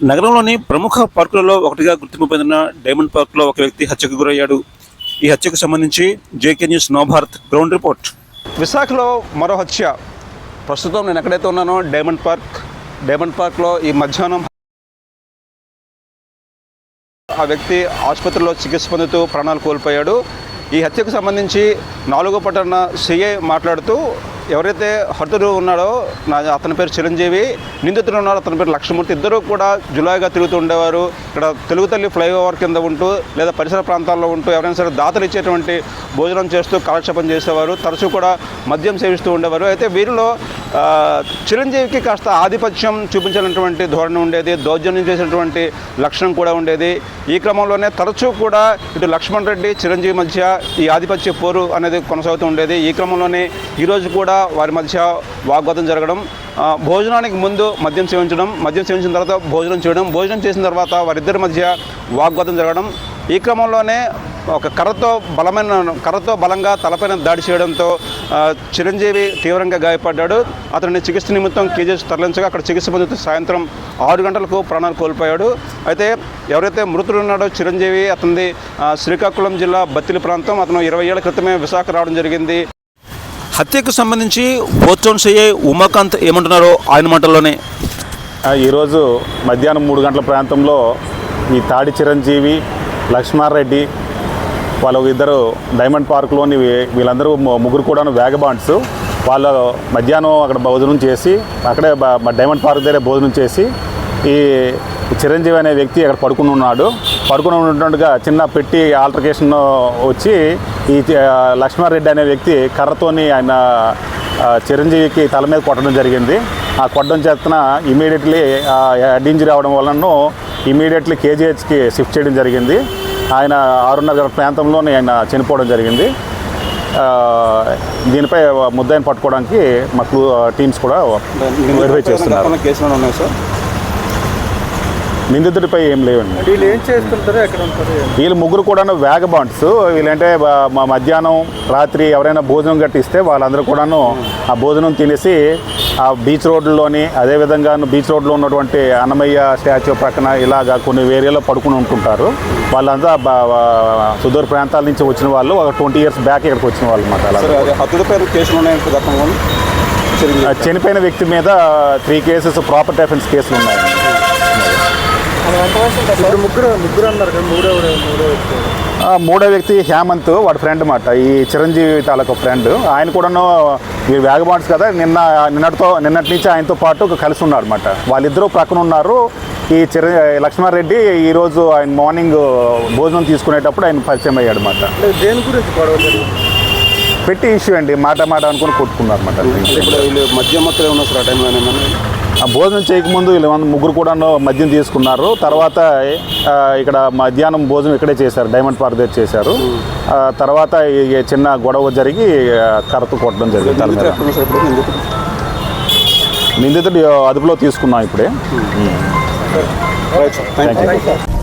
నగరంలోని ప్రముఖ పార్కులలో ఒకటిగా గుర్తింపు పొందిన డైమండ్ పార్క్లో ఒక వ్యక్తి హత్యకు గురయ్యాడు. ఈ హత్యకు సంబంధించి JK news Navbharat ground report. విశాఖలో మరో హత్య. ప్రస్తుతం నేను ఎక్కడైతే ఉన్నానో డైమండ్ పార్క్ డైమండ్ పార్క్లో ఈ మధ్యాహ్నం ఆ వ్యక్తి ఆసుపత్రిలో చికిత్స పొందుతూ ప్రాణాలు కోల్పోయాడు. ఈ హత్యకు సంబంధించి నాలుగో పట్టణ సిఐ మాట్లాడుతూ ఎవరైతే హతుడు ఉన్నాడో నా అతని పేరు చిరంజీవి నిందితుడు ఉన్నాడు అతని పేరు లక్ష్మూర్తి ఇద్దరు కూడా జులాయిగా తిరుగుతూ ఉండేవారు. ఇక్కడ తెలుగు తల్లి ఫ్లైఓవర్ కింద ఉంటూ లేదా పరిసర ప్రాంతాల్లో ఉంటూ ఎవరైనా సరే దాతలు ఇచ్చేటువంటి భోజనం చేస్తూ కాలక్షేపం చేసేవారు. తరచూ కూడా మద్యం సేవిస్తూ ఉండేవారు. అయితే వీరిలో చిరంజీవికి కాస్త ఆధిపత్యం చూపించినటువంటి ధోరణి ఉండేది దౌర్జన్యం చేసినటువంటి లక్షణం కూడా ఉండేది. ఈ క్రమంలోనే తరచూ కూడా ఇటు లక్ష్మణ్ రెడ్డి చిరంజీవి మధ్య ఈ ఆధిపత్య పోరు అనేది కొనసాగుతూ ఉండేది. ఈ క్రమంలోనే ఈరోజు కూడా వారి మధ్య వాగ్వాదం జరగడం భోజనానికి ముందు మద్యం సేవించడం మద్యం సేవించిన తర్వాత భోజనం చేయడం భోజనం చేసిన తర్వాత వారిద్దరి మధ్య వాగ్వాదం జరగడం. ఈ క్రమంలోనే ఒక కర్రతో బలమైన కర్రతో బలంగా తలపైన దాడి చేయడంతో చిరంజీవి తీవ్రంగా గాయపడ్డాడు. అతన్ని చికిత్స నిమిత్తం కేజీఎస్ తరలించగా అక్కడ చికిత్స పొందుతూ సాయంత్రం ఆరు గంటలకు ప్రాణాలు కోల్పోయాడు. అయితే ఎవరైతే మృతుడు ఉన్నాడో చిరంజీవి అతనిది శ్రీకాకుళం జిల్లా బత్తిలి ప్రాంతం. అతను ఇరవై ఏళ్ళ క్రితమే విశాఖ రావడం జరిగింది. హత్యకు సంబంధించి పోర్చోన్ సిఐ ఉమాకాంత్ ఏమంటున్నారో ఆయన మాటల్లోనే. ఈరోజు మధ్యాహ్నం మూడు గంటల ప్రాంతంలో ఈ తాడి చిరంజీవి లక్ష్మారెడ్డి వాళ్ళు ఇద్దరు డైమండ్ పార్క్లోని వీళ్ళందరూ ముగ్గురు కూడా వ్యాగబాండ్స్ వాళ్ళు మధ్యాహ్నం అక్కడ భోజనం చేసి అక్కడే డైమండ్ పార్క్ దగ్గర భోజనం చేసి ఈ చిరంజీవి అనే వ్యక్తి అక్కడ పడుకుని ఉన్నాడు. పడుకుని ఉన్నట్టుగా చిన్న పెట్టి ఆల్టర్కేషన్ వచ్చి ఈ చి- లక్ష్మారెడ్డి అనే వ్యక్తి కర్రతోని ఆయన చిరంజీవికి తల మీద కొట్టడం జరిగింది. ఆ కొట్టడం చేతన ఇమీడియట్లీ హెడ్ ఇంజరీ అవడం వలన ఇమీడియట్లీ కేజీహెచ్కి షిఫ్ట్ చేయడం జరిగింది. ఆయన ఆరున్నర ప్రాంతంలోనే ఆయన చనిపోవడం జరిగింది. దీనిపై ముద్దాయిని పట్టుకోవడానికి మా క్లూ టీమ్స్ కూడా వెరిఫై చేస్తున్నారు. కేసులు ఉన్నాయి సార్? నిందితుడిపై ఏం లేవండి. వీళ్ళు ఏం చేస్తుంటారు ఎక్కడ ఉంటారు వీళ్ళు ముగ్గురు కూడా వ్యాగబాండ్స్. వీళ్ళంటే మా మధ్యాహ్నం రాత్రి ఎవరైనా భోజనం గట్టిస్తే వాళ్ళందరూ కూడాను ఆ భోజనం తినేసి ఆ బీచ్ రోడ్లోని అదేవిధంగా బీచ్ రోడ్లో ఉన్నటువంటి అన్నమయ్య స్టాచ్యూ ప్రక్కన ఇలాగా కొన్ని ఏరియాలో పడుకుని ఉంటుంటారు. వాళ్ళంతా సుదూర ప్రాంతాల నుంచి వచ్చిన వాళ్ళు ఒక ట్వంటీ ఇయర్స్ బ్యాక్ ఇక్కడికి వచ్చిన వాళ్ళు అన్నమాట పేరు కేసులు గతంలో చనిపోయిన వ్యక్తి మీద త్రీ కేసెస్ ప్రాపర్టీ అఫెన్స్ కేసులు ఉన్నాయండి. ఇప్పుడు ముగ్గురు ముగ్గురు అన్నారు కదా మూడో మూడో వ్యక్తి. ఆ, మూడో వ్యక్తి హేమంత్ వాడి ఫ్రెండ్ అన్నమాట ఈ చిరంజీవి తాలూకు ఫ్రెండ్ ఆయన కూడాను ఈ వ్యాగబాండ్స్ కదా నిన్న నిన్నటితో నిన్నటి నుంచి ఆయనతో పాటు కలిసి ఉన్నాడు అనమాట వాళ్ళిద్దరూ ప్రక్కన ఉన్నారు. ఈ చిర లక్ష్మారెడ్డి ఈరోజు ఆయన మార్నింగ్ భోజనం తీసుకునేటప్పుడు ఆయన పరిచయం అయ్యాడు అనమాట దేని గురించి పెట్టి ఇష్యూ అండి మాట మాట అనుకుని కొట్టుకున్నారు అనమాట మధ్య సార్ ఆ టైంలో ఆ భోజనం చేయకముందు వీళ్ళు మంది ముగ్గురు కూడా మద్యం తీసుకున్నారు. తర్వాత ఇక్కడ మధ్యాహ్నం భోజనం ఇక్కడే చేశారు డైమండ్ పార్క్ దగ్గర చేశారు తర్వాత చిన్న గొడవ జరిగి ఆ, కర్రతో కొట్టడం జరిగింది నిందితుడు అదుపులో తీసుకున్నాం ఇప్పుడే. Thank thank you